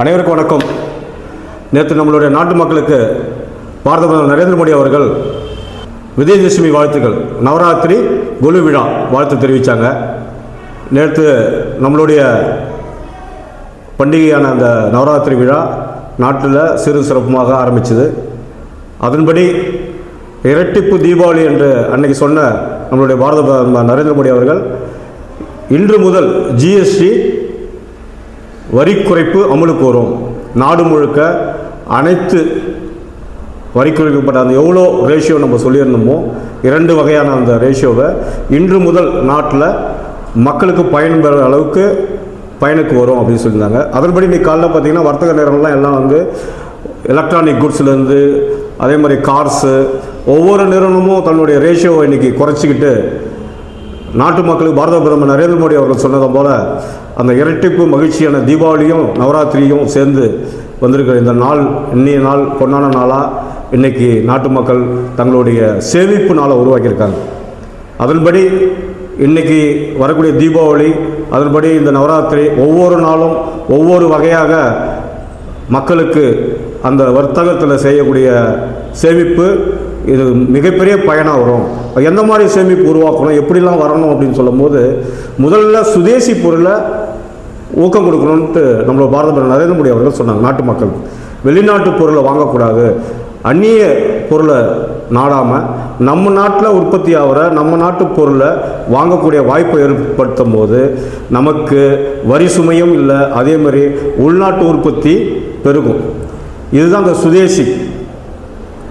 அனைவருக்கும் வணக்கம். நேற்று நம்மளுடைய நாட்டு மக்களுக்கு பாரத பிரதமர் நரேந்திர மோடி அவர்கள் விஜயதசமி வாழ்த்துக்கள் நவராத்திரி குலு விழா வாழ்த்து தெரிவித்தாங்க நேற்று நம்மளுடைய பண்டிகையான அந்த நவராத்திரி விழா நாட்டில் சிறு சிறப்புமாக ஆரம்பிச்சது. அதன்படி இரட்டிப்பு தீபாவளி என்று அன்னைக்கு சொன்ன நம்மளுடைய பாரத பிரதமர் நரேந்திர மோடி அவர்கள் இன்று முதல் ஜிஎஸ்டி வரி குறைப்பு அமலுக்கு வரும். நாடு முழுக்க அனைத்து வரி குறைக்கப்பட்ட அந்த எவ்வளோ ரேஷியோ நம்ம சொல்லியிருந்தோமோ இரண்டு வகையான அந்த ரேஷியோவை இன்று முதல் நாட்டில் மக்களுக்கு பயன் பெற அளவுக்கு பயனுக்கு வரும் அப்படின்னு சொல்லியிருந்தாங்க. அதன்படி இன்னைக்கு காலைல பார்த்தீங்கன்னா வர்த்தக நேரங்கள்லாம் எல்லாம் வந்து எலக்ட்ரானிக் குட்ஸ்லேருந்து அதே மாதிரி கார்ஸு ஒவ்வொரு நிறுவனமும் தன்னுடைய ரேஷியோவை இன்றைக்கி குறைச்சிக்கிட்டு நாட்டு மக்களுக்கு பாரத பிரதமர் நரேந்திர மோடி அவர்கள் சொன்னதை போல அந்த இரட்டிப்பு மகிழ்ச்சியான தீபாவளியும் நவராத்திரியும் சேர்ந்து வந்திருக்கிற இந்த நாள் இன்னைய நாள் பொன்னான நாளாக இன்னைக்கு நாட்டு மக்கள் தங்களுடைய சேமிப்பு நாளை உருவாக்கியிருக்காங்க. அதன்படி இன்றைக்கி வரக்கூடிய தீபாவளி அதன்படி இந்த நவராத்திரி ஒவ்வொரு நாளும் ஒவ்வொரு வகையாக மக்களுக்கு அந்த வர்த்தகத்தில் செய்யக்கூடிய சேமிப்பு இது மிகப்பெரிய பயனாக வரும். எந்த மாதிரி சேமிப்பு உருவாக்கணும் எப்படிலாம் வரணும் அப்படின்னு சொல்லும்போது முதல்ல சுதேசி பொருளை ஊக்கம் கொடுக்கணுன்ட்டு நம்மளோட பாரத பிரதமர் நரேந்திர மோடி அவர்கள் சொன்னாங்க நாட்டு மக்கள். வெளிநாட்டு பொருளை வாங்கக்கூடாது. அந்நிய பொருளை நாடாமல் நம்ம நாட்டில் உற்பத்தி ஆகிற நம்ம நாட்டு பொருளை வாங்கக்கூடிய வாய்ப்பை ஏற்படுத்தும் போது நமக்கு வரி சுமையும் இல்லை அதே மாதிரி உள்நாட்டு உற்பத்தி பெருகும். இதுதான் அந்த சுதேசி.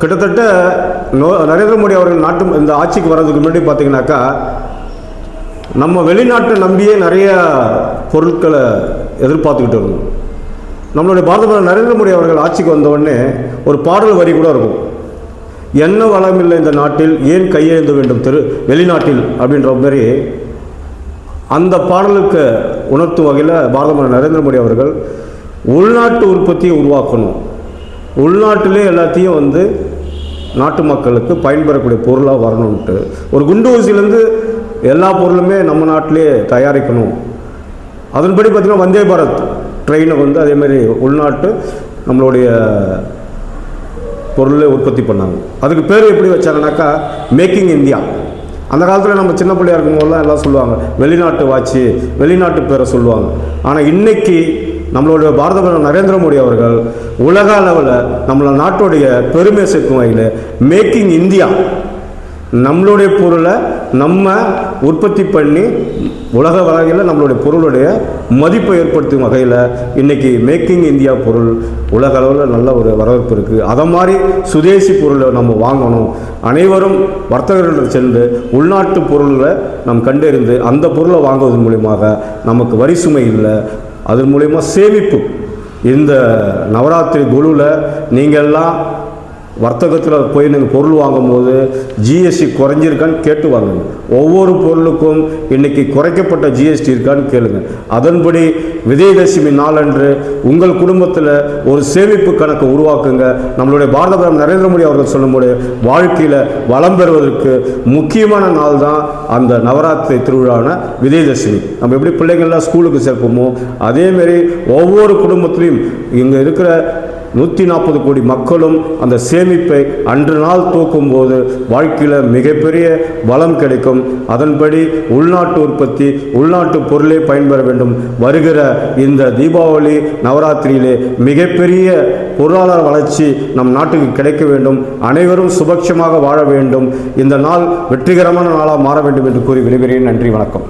கிட்டத்தட்ட நோ நரேந்திர மோடி அவர்கள் நாட்டு இந்த ஆட்சிக்கு வர்றதுக்கு முன்னாடி பார்த்தீங்கன்னாக்கா நம்ம வெளிநாட்டை நம்பியே நிறைய பொருட்களை எதிர்பார்த்துக்கிட்டு இருந்தோம். நம்மளுடைய பாரத பிரதமர் நரேந்திர மோடி அவர்கள் ஆட்சிக்கு வந்தவுடனே ஒரு பாடல் வரி கூட இருக்கும். என்ன வளமில்லை இந்த நாட்டில் ஏன் கையெழுந்த வேண்டும் தெரு வெளிநாட்டில்? அப்படின்ற மாதிரி அந்த பாடலுக்கு உணர்த்தும் வகையில் பாரத பிரதமர் நரேந்திர மோடி அவர்கள் உள்நாட்டு உற்பத்தியை உருவாக்கணும். உள்நாட்டிலே எல்லாத்தையும் வந்து நாட்டு மக்களுக்கு பயன்பெறக்கூடிய பொருளாக வரணும்ன்ட்டு. ஒரு குண்டு ஊசியிலேருந்து எல்லா பொருளுமே நம்ம நாட்டிலே தயாரிக்கணும். அதன்படி பார்த்திங்கன்னா வந்தே பாரத் ட்ரெயினை வந்து அதேமாரி உள்நாட்டு நம்மளுடைய பொருளை உற்பத்தி பண்ணாங்க. அதுக்கு பேர் எப்படி வச்சாங்கனாக்கா மேக்கிங் இந்தியா. அந்த காலத்தில் நம்ம சின்ன பிள்ளையா இருக்கும்போதெல்லாம் எல்லாம் சொல்லுவாங்க வெளிநாட்டு வாட்சி வெளிநாட்டு பேரை சொல்லுவாங்க. ஆனால் இன்றைக்கி நம்மளுடைய பாரத பிரதமர் நரேந்திர மோடி அவர்கள் உலக அளவில் நம்மள நாட்டுடைய பெருமை சேர்க்கும் வகையில் மேக்கிங் இந்தியா நம்மளுடைய பொருளை நம்ம உற்பத்தி பண்ணி உலக வகையில் நம்மளுடைய பொருளுடைய மதிப்பை ஏற்படுத்தும் வகையில் இன்றைக்கி மேக்கிங் இந்தியா பொருள் உலக அளவில் நல்ல ஒரு வரவேற்பு இருக்குது அதை மாதிரி சுதேசி பொருளை நம்ம வாங்கணும். அனைவரும் வர்த்தகர்கள் சென்று உள்நாட்டு பொருளை நாம் கண்டறிந்து அந்த பொருளை வாங்குவதன் மூலியமாக நமக்கு வரி சுமை இல்லை அதன் மூலயமா சேமிப்பு. இந்த நவராத்திரி குழுவில் நீங்கள்லாம் வர்த்தகத்தில் போய் நீங்கள் பொருள் வாங்கும்போது ஜிஎஸ்டி குறைஞ்சிருக்கான்னு கேட்டு வாங்குங்க. ஒவ்வொரு பொருளுக்கும் இன்றைக்கி குறைக்கப்பட்ட ஜிஎஸ்டி இருக்கான்னு கேளுங்க. அதன்படி விஜயதசமி நாளன்று உங்கள் குடும்பத்தில் ஒரு சேமிப்பு கணக்கை உருவாக்குங்க. நம்மளுடைய பாரத பிரதமர் நரேந்திர மோடி அவர்கள் சொல்லும்போது வாழ்க்கையில் வளம் பெறுவதற்கு முக்கியமான நாள் தான் அந்த நவராத்திரி திருவிழான விஜயதசமி. நம்ம எப்படி பிள்ளைங்கள்லாம் ஸ்கூலுக்கு சேர்ப்போமோ அதேமாரி ஒவ்வொரு குடும்பத்திலையும் இங்கே இருக்கிற நூற்றி நாற்பது கோடி மக்களும் அந்த சேமிப்பை அன்று நாள் தூக்கும் போது வாழ்க்கையில் மிகப்பெரிய வளம் கிடைக்கும். அதன்படி உள்நாட்டு உற்பத்தி உள்நாட்டு பொருளே பயன்பெற வேண்டும். வருகிற இந்த தீபாவளி நவராத்திரியிலே மிகப்பெரிய பொருளாதார வளர்ச்சி நம் நாட்டுக்கு கிடைக்க வேண்டும். அனைவரும் சுபட்சமாக வாழ வேண்டும். இந்த நாள் வெற்றிகரமான நாளாக மாற வேண்டும் என்று கூறி விடைபெறுகிறேன். நன்றி வணக்கம்.